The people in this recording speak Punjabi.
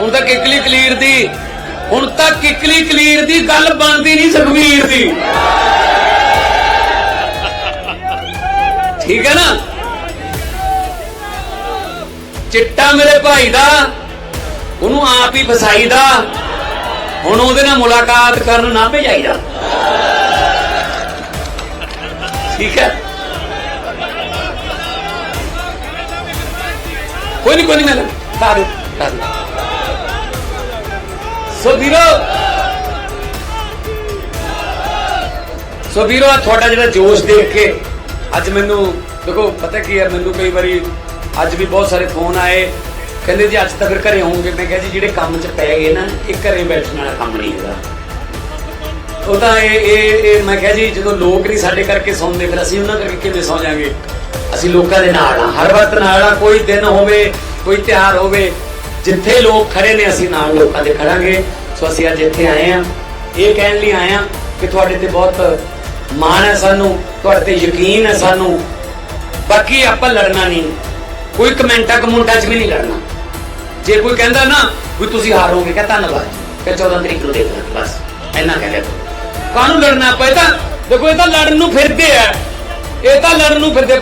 ਹੁਣ ਤਾਂ ਕਿਕਲੀ ਕਲੀਰ ਦੀ, ਹੁਣ ਤਾਂ ਕਿਕਲੀ ਕਲੀਰ ਦੀ ਗੱਲ ਬਣਦੀ ਨਹੀਂ ਸੁਖਵੀਰ ਦੀ। ਠੀਕ ਹੈ ਨਾ? ਚਿੱਟਾ ਮੇਰੇ ਭਾਈ ਦਾ, ਉਹਨੂੰ ਆਪ ਹੀ ਫਸਾਈਦਾ ਹੁਣ ਉਹਦੇ ਨਾਲ ਮੁਲਾਕਾਤ ਕਰਨ ਨਾ ਭੇਜਾਈਦਾ ਠੀਕ ਹੈ? ਕੋਈ ਨਹੀਂ ਕੋਈ ਨਹੀਂ ਮੈਂ ਲਾ ਦੇ ਲਾ ਦੇ। ਸੋ ਵੀਰੋ ਸੋ ਵੀਰੋ ਤੁਹਾਡਾ ਜਿਹੜਾ ਜੋਸ਼ ਦੇਖ ਕੇ ਅੱਜ ਮੈਨੂੰ, ਦੇਖੋ, ਪਤਾ ਕੀ ਹੈ, ਮੈਨੂੰ ਕਈ ਵਾਰੀ ਅੱਜ ਵੀ ਬਹੁਤ ਸਾਰੇ ਫੋਨ ਆਏ। ਕਹਿੰਦੇ ਜੀ, ਅੱਜ ਤਾਂ ਫਿਰ ਘਰੇ ਹੋਵੋਗੇ। ਮੈਂ ਕਿਹਾ ਜੀ, ਜਿਹੜੇ ਕੰਮ 'ਚ ਪੈ ਗਏ ਨਾ, ਇਹ ਘਰੇ ਬੈਠਣ ਵਾਲਾ ਕੰਮ ਨਹੀਂ ਹੈਗਾ। ਉਹ ਤਾਂ ਇਹ ਇਹ ਇਹ, ਮੈਂ ਕਿਹਾ ਜੀ, ਜਦੋਂ ਲੋਕ ਨਹੀਂ ਸਾਡੇ ਕਰਕੇ ਸੌਂਦੇ, ਫਿਰ ਅਸੀਂ ਉਹਨਾਂ ਕਰਕੇ ਕਿਵੇਂ ਸੌਂ ਜਾਾਂਗੇ ਅਸੀਂ ਲੋਕਾਂ ਦੇ ਨਾਲ ਆ ਹਰ ਵਕਤ ਨਾਲ ਆ ਕੋਈ ਦਿਨ ਹੋਵੇ, ਕੋਈ ਤਿਉਹਾਰ ਹੋਵੇ ਜਿੱਥੇ ਲੋਕ ਖੜੇ ਨੇ, ਅਸੀਂ ਨਾਲ ਲੋਕਾਂ ਦੇ ਖੜਾਂਗੇ। ਸੋ ਅਸੀਂ ਅੱਜ ਇੱਥੇ ਆਏ ਆ ਇਹ ਕਹਿਣ ਲਈ ਆਏ ਆ ਕਿ ਤੁਹਾਡੇ ਤੇ ਬਹੁਤ ਮਾਣ ਹੈ ਸਾਨੂੰ, ਤੁਹਾਡੇ ਤੇ ਯਕੀਨ ਹੈ ਸਾਨੂੰ। ਬਾਕੀ ਆਪਾਂ ਲੜਨਾ ਨਹੀਂ। ਕੋਈ ਕਮੈਂਟਾਂ ਕਮੁੰਟਾਂ 'ਚ ਵੀ ਨਹੀਂ ਲੜਨਾ। ਜੇ ਕੋਈ ਕਹਿੰਦਾ ਨਾ ਵੀ ਤੁਸੀਂ ਹਾਰੋਗੇ ਕਹ ਧੰਨਵਾਦ ਕਿ 14 ਤਰੀਕ ਨੂੰ ਦੇਖਣਾ ਬਸ। ਇੰਨਾ ਕਹਿ ਲਿਆ ਕਾਹਨੂੰ ਲੜਨਾ ਆਪਾਂ? ਇਹ ਤਾਂ ਦੇਖੋ, ਇਹ ਤਾਂ ਲੜਨ ਨੂੰ ਫਿਰਦੇ ਆ। ਇਹ ਤਾਂ ਲੜਨ ਨੂੰ ਫਿਰਦੇ